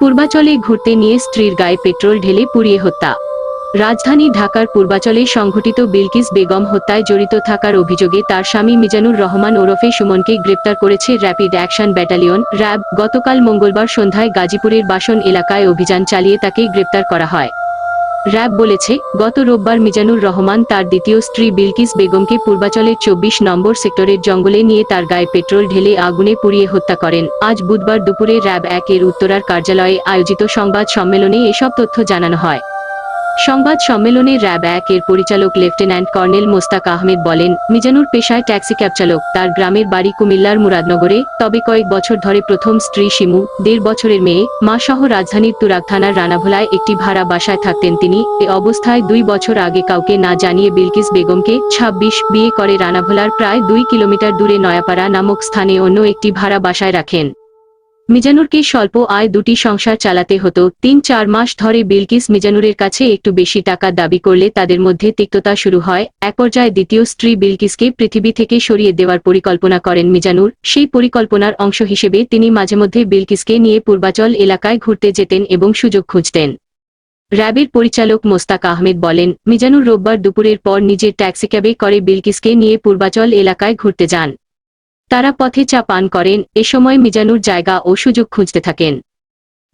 পূর্বাচলে ঘুরতে নিয়ে স্ত্রীর গায়ে পেট্রোল ঢেলে পুড়িয়ে হত্যা। রাজধানী ঢাকার পূর্বাচলে সংঘটিত বিলকিস বেগম হত্যায় জড়িত থাকার অভিযোগে তার স্বামী মিজানুর রহমান ওরফে সুমনকে গ্রেপ্তার করেছে র্যাপিড অ্যাকশন ব্যাটালিয়ন, র্যাব। গতকাল মঙ্গলবার সন্ধ্যায় গাজীপুরের বাসন এলাকায় অভিযান চালিয়ে তাকে গ্রেপ্তার করা হয়। র্যাব বলেছে, গত রোববার মিজানুর রহমান তার দ্বিতীয় স্ত্রী বিলকিস বেগমকে পূর্বাচলের চব্বিশ নম্বর সেক্টরের জঙ্গলে নিয়ে তার গায়ে পেট্রোল ঢেলে আগুনে পুড়িয়ে হত্যা করেন। আজ বুধবার দুপুরে র্যাব এক এর উত্তরার কার্যালয়ে আয়োজিত সংবাদ সম্মেলনে এসব তথ্য জানানো হয়। সংবাদ সম্মেলনে র্যাব এক এর পরিচালক লেফটেন্যান্ট কর্নেল মোস্তাক আহমেদ বলেন, মিজানুর পেশায় ট্যাক্সি ক্যাব চালক, তার গ্রামের বাড়ি কুমিল্লার মুরাদনগরে, তবে কয়েক বছর ধরে প্রথম স্ত্রী শিমু, দেড় বছরের মেয়ে মা সহ রাজধানীর তুরাগ থানার রানাভোলায় একটি ভাড়া বাসায় থাকতেন তিনি, এ অবস্থায় দুই বছর আগে কাউকে না জানিয়ে বিলকিস বেগমকে ছাব্বিশ বিয়ে করে রানাভোলার প্রায় দুই কিলোমিটার দূরে নয়াপাড়া নামক স্থানে অন্য একটি ভাড়া বাসায় রাখেন। মিজানুরকে স্বল্প আয় দুটি সংসার চালাতে হতো। তিন চার মাস ধরে বিলকিস মিজানুরের কাছে একটু বেশি টাকা দাবি করলে তাদের মধ্যে তিক্ততা শুরু হয়। এক পর্যায়ে দ্বিতীয় স্ত্রী বিলকিসকে পৃথিবী থেকে সরিয়ে দেওয়ার পরিকল্পনা করেন মিজানুর। সেই পরিকল্পনার অংশ হিসেবে তিনি মাঝে মধ্যে বিলকিসকে নিয়ে পূর্বাচল এলাকায় ঘুরতে যেতেন এবং সুযোগ খুঁজতেন। র্যাবের পরিচালক মোস্তাক আহমেদ বলেন, মিজানুর রোববার দুপুরের পর নিজের ট্যাক্সি ক্যাবে করে বিলকিসকে নিয়ে পূর্বাচল এলাকায় ঘুরতে যান। তারা পথে চা পান করেন, এ সময় মিজানুর জায়গা ও সুযোগ খুঁজতে থাকেন।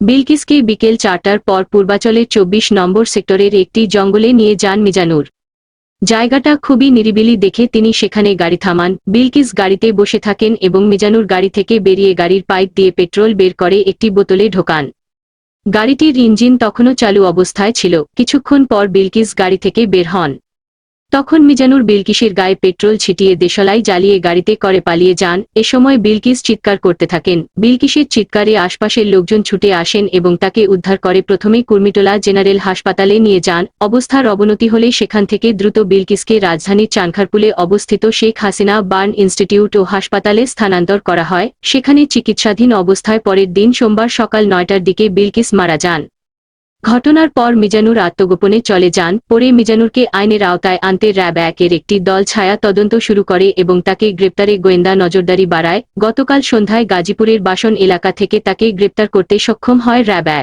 বিলকিসকে বিকেল চারটার পর পূর্বাচলের চব্বিশ নম্বর সেক্টরের একটি জঙ্গলে নিয়ে যান মিজানুর। জায়গাটা খুবই নিরিবিলি দেখে তিনি সেখানে গাড়ি থামান, বিলকিস গাড়িতে বসে থাকেন এবং মিজানুর গাড়ি থেকে বেরিয়ে গাড়ির পাইপ দিয়ে পেট্রোল বের করে একটি বোতলে ঢোকান। গাড়িটির ইঞ্জিন তখনও চালু অবস্থায় ছিল, কিছুক্ষণ পর বিলকিস গাড়ি থেকে বের হন। তখন মিজানুর বিলকিসের গায়ে পেট্রোল ছিটিয়ে দেশলাই জ্বালিয়ে গাড়িতে করে পালিয়ে যান। এ সময় বিলকিস চিৎকার করতে থাকেন। বিলকিসের চিৎকারে আশপাশের লোকজন ছুটে আসেন এবং তাকে উদ্ধার করে প্রথমে কুর্মিটোলা জেনারেল হাসপাতালে নিয়ে যান। অবস্থার অবনতি হলে সেখান থেকে দ্রুত বিলকিসকে রাজধানীর চানখারপুলে অবস্থিত শেখ হাসিনা বার্ন ইনস্টিটিউট ও হাসপাতালে স্থানান্তর করা হয়। সেখানে চিকিৎসাধীন অবস্থায় পরের দিন সোমবার সকাল নয়টার দিকে বিলকিস মারা যান। ঘটনার পর মিজানুর আত্মগোপনে চলে যান, পরে মিজানুরকে আইনের আওতায় আনতে র্যাব একের একটি দল ছায়া তদন্ত শুরু করে এবং তাকে গ্রেপ্তারে গোয়েন্দা নজরদারি বাড়ায়। গতকাল সন্ধ্যায় গাজীপুরের বাসন এলাকা থেকে তাকে গ্রেপ্তার করতে সক্ষম হয় র্যাব